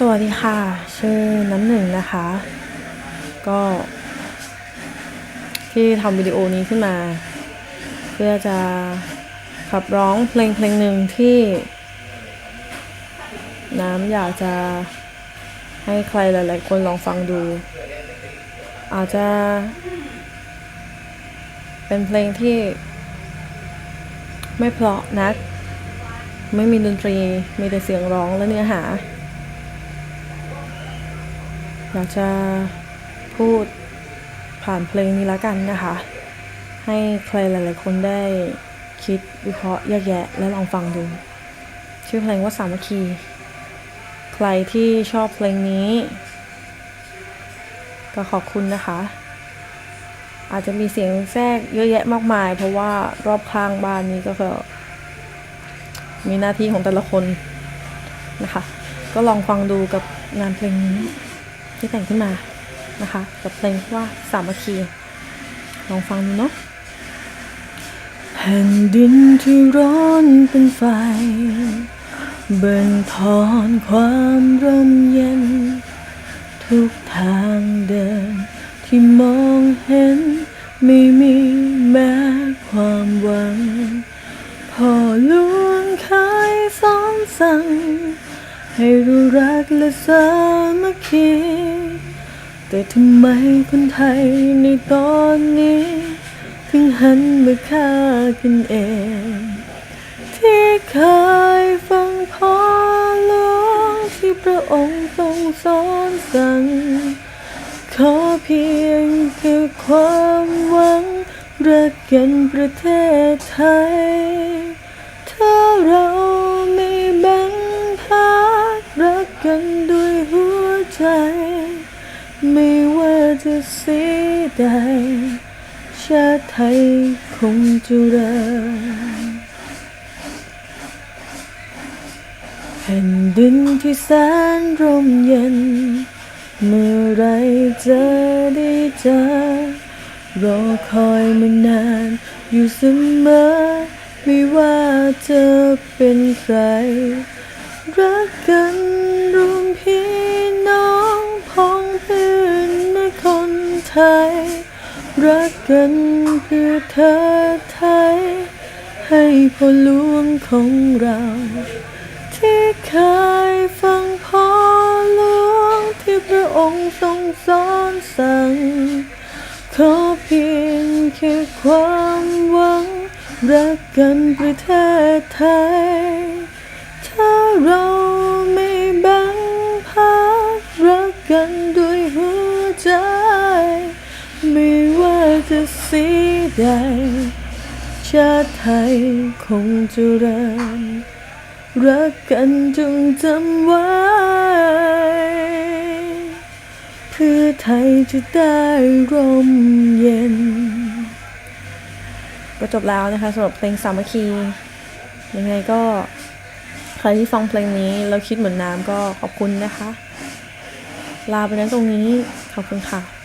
สวัสดีค่ะ ชื่อน้ำหนึ่งนะคะ ก็ ที่ทำวิดีโอนี้ขึ้นมา เพื่อจะขับร้องเพลงเพลงหนึ่งที่ น้ำอยากจะให้ใครหลาย ๆ คนลองฟังดู อาจจะ เป็นเพลงที่ ไม่เพราะนัก ไม่มีดนตรี มีแต่เสียงร้องและเนื้อหา อยากจะพูดผ่านเพลงนี้แล้วกันนะคะ ให้ใครหลายๆคนได้คิดวิเคราะห์แยกแยะและลองฟังดู ชื่อเพลงว่าสามัคคี ใครที่ชอบเพลงนี้ ก็ขอบคุณนะคะ อาจจะมีเสียงแทรกเยอะแยะมากมาย เพราะว่ารอบข้างบ้านนี้ก็คือมีหน้าที่ของแต่ละคนนะคะ ก็ลองฟังดูกับงานเพลงนี้ ที่แต่งขึ้นมานะคะกับเพลงว่าสามัคคี ลองฟังดูเนาะแผ่นดินที่ร้อนเป็นไฟเบิ่นทอนความร่มเย็น ทุกทางเดิน ที่มองเห็น ไม่มีแม้ความหวัง พอหลวงเคยสอนสั่ง ให้รู้รักและสามัคคีแต่ทำไมคนไทยในตอนนี้ ถึงหันมาฆ่ากันเอง ที่เคยฟังพ่อหลวงที่พระองค์ทรงสอนสั่ง ขอเพียงแค่ความหวังรักกันประเทศไทย กันด้วยหัวใจ ไม่ว่าจะสีใด ชาติไทยคงจะเริญแผ่นดินที่แสนร่มเย็น เมื่อไรจะได้เจอรอคอยมานานอยู่เสมอ ไม่ว่าจะเป็นใคร รักกัน ย รักกันเพื่อเธอไทย ให้พ่อหลวงของเรา ที่เคยฟังพ่อหลวงที่พระองค์ทรงสอนสั่ง ขอเพียงแค่ความหวัง รักกันประเทศไทย ถ้าเราไม่แบ่งพาครักกันด้วย จะสีใด ชาติไทยคงเจะเริญรักกันจงจำไว้ เพื่อไทยจะได้ร่มเย็น ก็จบแล้วนะคะสำหรับเพลงสามัคคียังไงก็ใครที่ฟังเพลงนี้แล้วคิดเหมือนน้ำก็ขอบคุณนะคะ ลาไปนั้นตรงนี้ขอบคุณค่ะ